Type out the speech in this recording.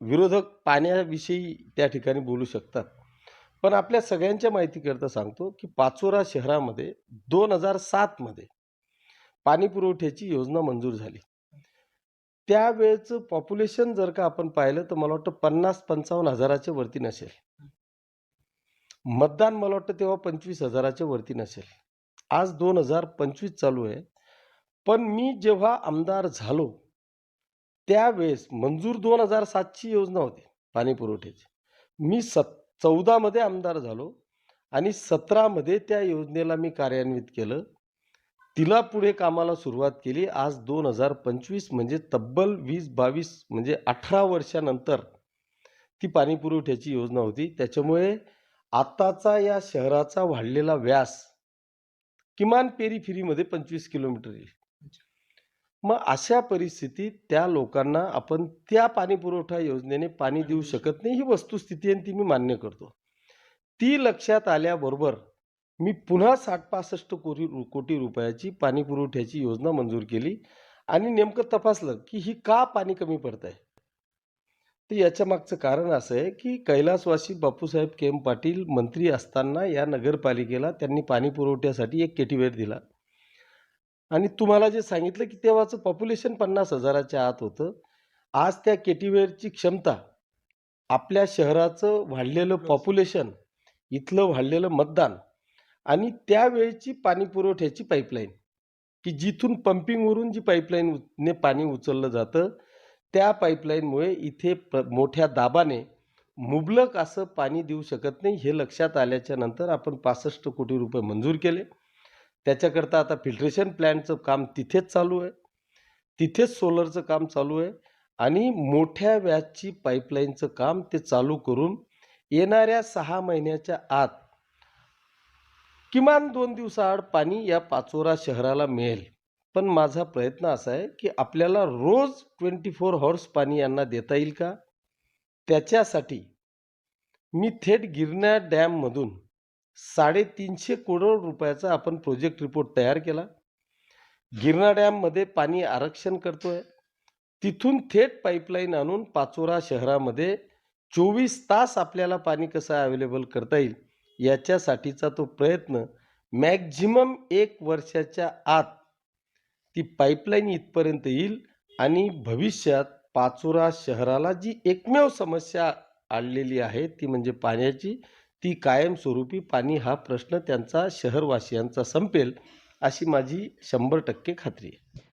विरोधक पाण्याविषयी त्या ठिकाणी बोलू शकतात. पण आपल्या सगळ्यांच्या माहितीकरता सांगतो की पाचोरा शहरामध्ये दोन हजार सातमध्ये पाणी पुरवठ्याची योजना मंजूर झाली. त्यावेळेचं पॉप्युलेशन जर का आपण पाहिलं तर मला वाटतं पन्नास पंचावन्न हजाराच्या वरती नसेल. मतदान मला वाटतं तेव्हा पंचवीस हजाराच्या वरती नसेल. आज दोन हजार पंचवीस चालू आहे. पण मी जेव्हा आमदार झालो त्यावेळेस मंजूर दोन हजार सातची योजना होती पाणी पुरवठ्याची. मी सत चौदामध्ये आमदार झालो आणि सतरामध्ये त्या योजनेला मी कार्यान्वित केलं. तिला पुढे कामाला सुरुवात केली. आज दोन हजार पंचवीस म्हणजे तब्बल वीस बावीस म्हणजे अठरा वर्षानंतर ती पाणी पुरवठ्याची योजना होती. त्याच्यामुळे आताचा या शहराचा वाढलेला व्यास किमान पेरीफिरीमध्ये पंचवीस किलोमीटर येईल. मग अशा परिस्थितीत त्या लोकांना आपण त्या पाणी पुरवठा योजनेने पाणी देऊ शकत नाही ही वस्तुस्थिती आणि ती मी मान्य करतो. ती लक्षात आल्याबरोबर मी पुन्हा साठ पासष्ट कोटी कोटी रुपयाची पाणी पुरवठ्याची योजना मंजूर केली आणि नेमकं तपासलं की ही का पाणी कमी पडत आहे तर याच्या मागचं कारण असं आहे की कैलासवासी बापूसाहेब केम पाटील मंत्री असताना या नगरपालिकेला त्यांनी पाणी पुरवठ्यासाठी एक केटीवेर दिला. आणि तुम्हाला जे सांगितलं की तेव्हाचं पॉप्युलेशन पन्नास हजाराच्या आत होतं आज त्या केटीवेरची क्षमता आपल्या शहराचं वाढलेलं पॉप्युलेशन इथलं वाढलेलं मतदान आणि त्यावेळची पाणी पुरवठ्याची पाईपलाईन की जिथून पंपिंगवरून जी पाईपलाईनने पाणी उचललं जातं त्या पाईपलाईनमुळे इथे प्र मोठ्या दाबाने मुबलक असं पाणी देऊ शकत नाही हे लक्षात आल्याच्यानंतर आपण पासष्ट कोटी रुपये मंजूर केले. त्याच्याकरता आता फिल्ट्रेशन प्लॅन्टचं काम तिथेच चालू आहे. तिथेच सोलरचं काम चालू आहे आणि मोठ्या व्याजची पाईपलाईनचं काम ते चालू करून येणाऱ्या सहा महिन्याच्या आत किमान दोन दिवसाआड पाणी या पाचोरा शहराला मिळेल. पण माझा प्रयत्न असा आहे की आपल्याला रोज ट्वेंटी फोर हॉर्स पाणी यांना देता येईल का? त्याच्यासाठी मी थेट गिरण्या डॅममधून साडेतीनशे करोड रुपयाचा आपण प्रोजेक्ट रिपोर्ट तयार केला. गिरणा डॅममध्ये पाणी आरक्षण करतो आहे तिथून थेट पाईपलाईन आणून पाचोरा शहरामध्ये चोवीस तास आपल्याला पाणी कसं अवेलेबल करता येईल याच्यासाठीचा तो प्रयत्न मॅक्झिमम एक वर्षाच्या आत ती पाईपलाईन इथपर्यंत येईल आणि भविष्यात पाचोरा शहराला जी एकमेव समस्या आणलेली आहे ती म्हणजे पाण्याची ती कायमस्वरूपी पाणी हा प्रश्न त्यांचा शहरवासियांचा संपेल अशी माझी शंभर टक्के खात्री आहे.